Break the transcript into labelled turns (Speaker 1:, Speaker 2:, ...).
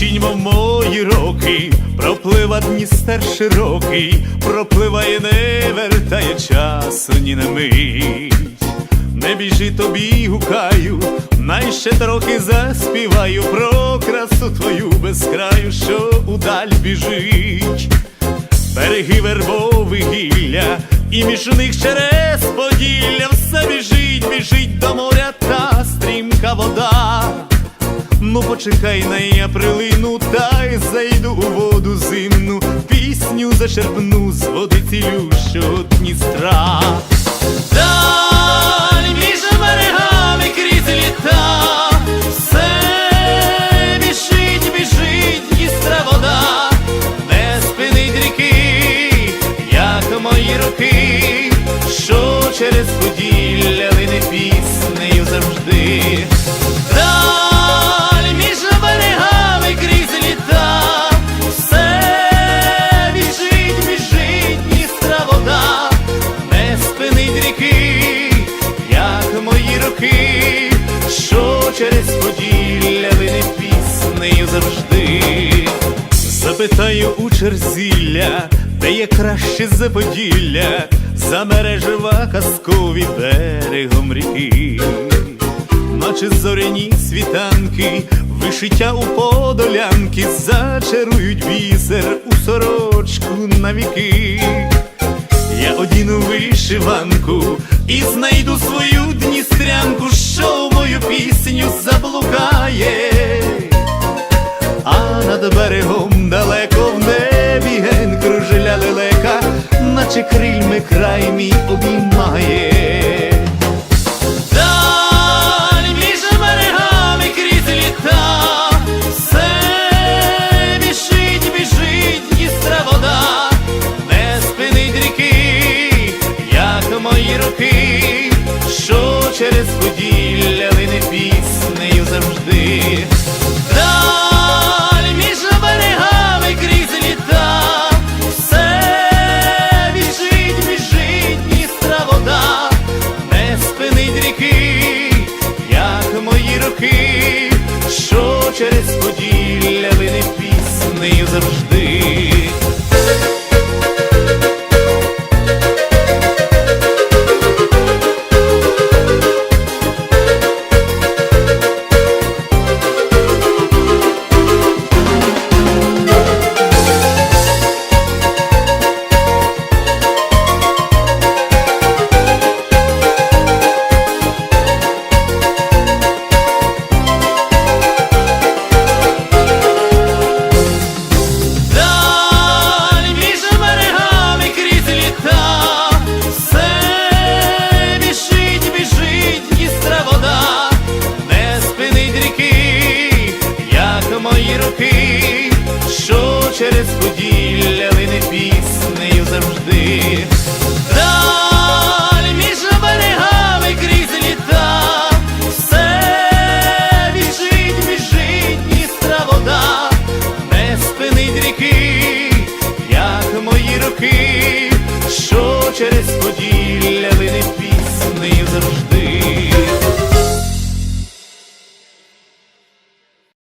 Speaker 1: мої роки, проплива Дністер широкий, пропливає, не вертає часу ні на мить. Не біжи тобі, гукаю, най ще трохи заспіваю про красу твою безкраю, що удаль біжить. Береги вербових гілля, і між них через поділля все біжить Почекай на я прилину, та й зайду у воду зимну, пісню зачерпну з води цілющого Дністра. Даль через поділля лине піснею завжди. Запитаю у черзілля, де є краще за поділля, за мережева казкові берегом ріки наче зоряні світанки, вишиття у подолянки, зачарують бісер у сорочку навіки. Я одіну вишиванку і знайду свою дністрянку, що мою пісню заблукає, а над берегом далеко в небі ген кружеля лелека, наче крильми край мій обіймає. Що через поділля лине піснею завжди. Даль між берегами крізь літа, все біжить, біжить Дністра вода, не спинить ріки, як мої роки, що через поділля лине піснею завжди. Роки, що через поділля піснею завжди.